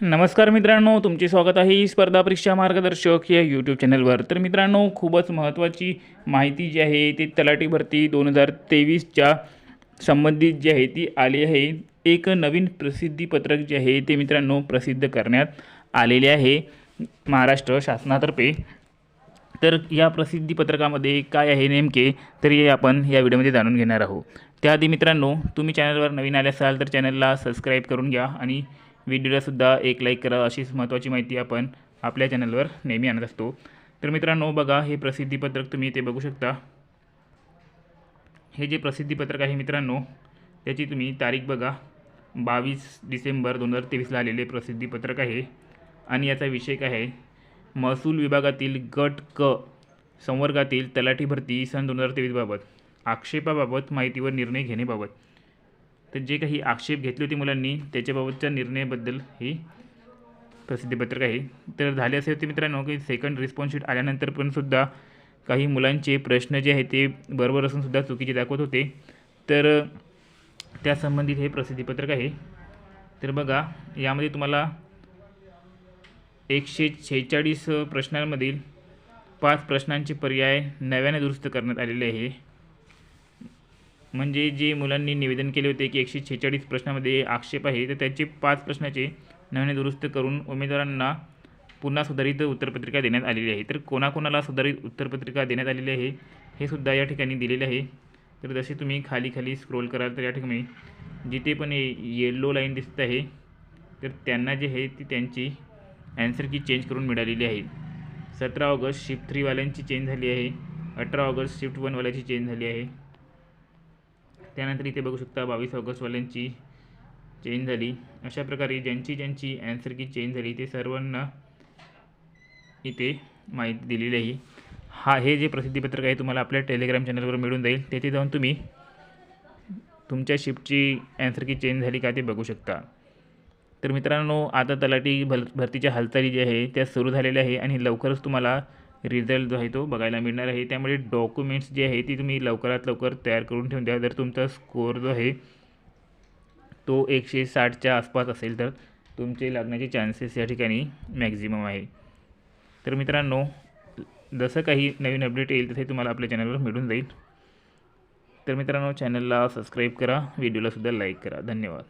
नमस्कार मित्रांनो तुमचे स्वागत आहे ही स्पर्धा परीक्षा मार्गदर्शक या यूट्यूब चॅनलवर तर मित्रांनो खूपच महत्त्वाची माहिती जी आहे ती तलाठी भरती दोन हजार तेवीसच्या संबंधित जी आहे ती आली आहे. एक नवीन प्रसिद्धीपत्रक जे आहे ते मित्रांनो प्रसिद्ध करण्यात आलेले आहे महाराष्ट्र शासनातर्फे. तर या प्रसिद्धीपत्रकामध्ये काय आहे नेमके तर हे आपण या व्हिडिओमध्ये जाणून घेणार आहोत. त्याआधी मित्रांनो तुम्ही चॅनलवर नवीन आले असाल तर चॅनलला सबस्क्राईब करून घ्या आणि व्हिडिओलासुद्धा एक लाईक करा. अशीच महत्त्वाची माहिती आपण आपल्या चॅनलवर नेहमी आणत असतो. तर मित्रांनो बघा हे प्रसिद्धीपत्रक तुम्ही ते बघू शकता. हे जे प्रसिद्धीपत्रक आहे मित्रांनो त्याची तुम्ही तारीख बघा. बावीस डिसेंबर दोन हजार तेवीसला आलेले प्रसिद्धीपत्रक आहे. आणि याचा विषय काय आहे? महसूल विभागातील गट क संवर्गातील तलाठी भरती सन दोन हजार तेवीसबाबत आक्षेपाबाबत माहितीवर निर्णय घेण्याबाबत. तर जे काही आक्षेप घेतले होते मुलांनी त्याच्याबाबतच्या निर्णयाबद्दल ही प्रसिद्धीपत्रक आहे. तर झाले असे होते मित्रांनो की सेकंड रिस्पॉन्स शीट आल्यानंतर पण सुद्धा काही मुलांचे प्रश्न जे आहे ते बरोबर असूनसुद्धा चुकीचे दाखवत होते. तर त्या संबंधित हे प्रसिद्धीपत्रक आहे. तर बघा यामध्ये तुम्हाला एकशे शेहेचाळीस प्रश्नांमधील पाच प्रश्नांचे पर्याय नव्याने दुरुस्त करण्यात आलेले आहे. म्हणजे जे मुलांनी निवेदन केले होते की एकशे छेचाळीस प्रश्नामध्ये आक्षेप आहे तर त्याचे पाच प्रश्नाचे नव्याने दुरुस्त करून उमेदवारांना पुन्हा सुधारित उत्तरपत्रिका देण्यात आलेली आहे. तर कोणाकोणाला सुधारित उत्तरपत्रिका देण्यात आलेली आहे हे सुद्धा या ठिकाणी दिलेले आहे. तर जसे तुम्ही खाली खाली स्क्रोल कराल तर या ठिकाणी जिथे पण येल्लो लाईन दिसत आहे तर त्यांना जे आहे ती त्यांची ॲन्सर की चेंज करून मिळालेली आहे. सतरा ऑगस्ट शिफ्ट थ्रीवाल्यांची चेंज झाली आहे. अठरा ऑगस्ट शिफ्ट वनवाल्याची चेंज झाली आहे. त्यानंतर इथे बघू शकता बावीस ऑगस्टवाल्यांची चेंज झाली. अशा प्रकारे ज्यांची ज्यांची ॲन्सर की चेंज झाली ते सर्वांना इथे माहिती दिलेली आहे. हा हे जे प्रसिद्धीपत्रक आहे तुम्हाला आपल्या टेलिग्राम चॅनलवर मिळून जाईल. तेथे जाऊन तुम्ही तुमच्या शिफ्टची ॲन्सर की चेंज झाली का ते बघू शकता. तर मित्रांनो आता तलाठी भर भरतीच्या हालचाली जी आहे त्या सुरू झालेल्या आहे आणि लवकरच तुम्हाला रिझल्ट जो आहे तो बघायला मिळणार आहे. त्यामुळे डॉक्युमेंट्स जे आहे ती तुम्ही लवकरात लवकर तयार करून ठेवून द्या. जर तुमचा स्कोअर जो आहे तो एकशे साठच्या आसपास असेल तर तुमचे लागण्याचे चान्सेस या ठिकाणी मॅक्झिमम आहे. तर मित्रांनो जसं काही नवीन अपडेट येईल तसे तुम्हाला आपल्या चॅनलवर मिळून जाईल. तर मित्रांनो चॅनलला सबस्क्राईब करा. व्हिडिओलासुद्धा लाईक करा. धन्यवाद.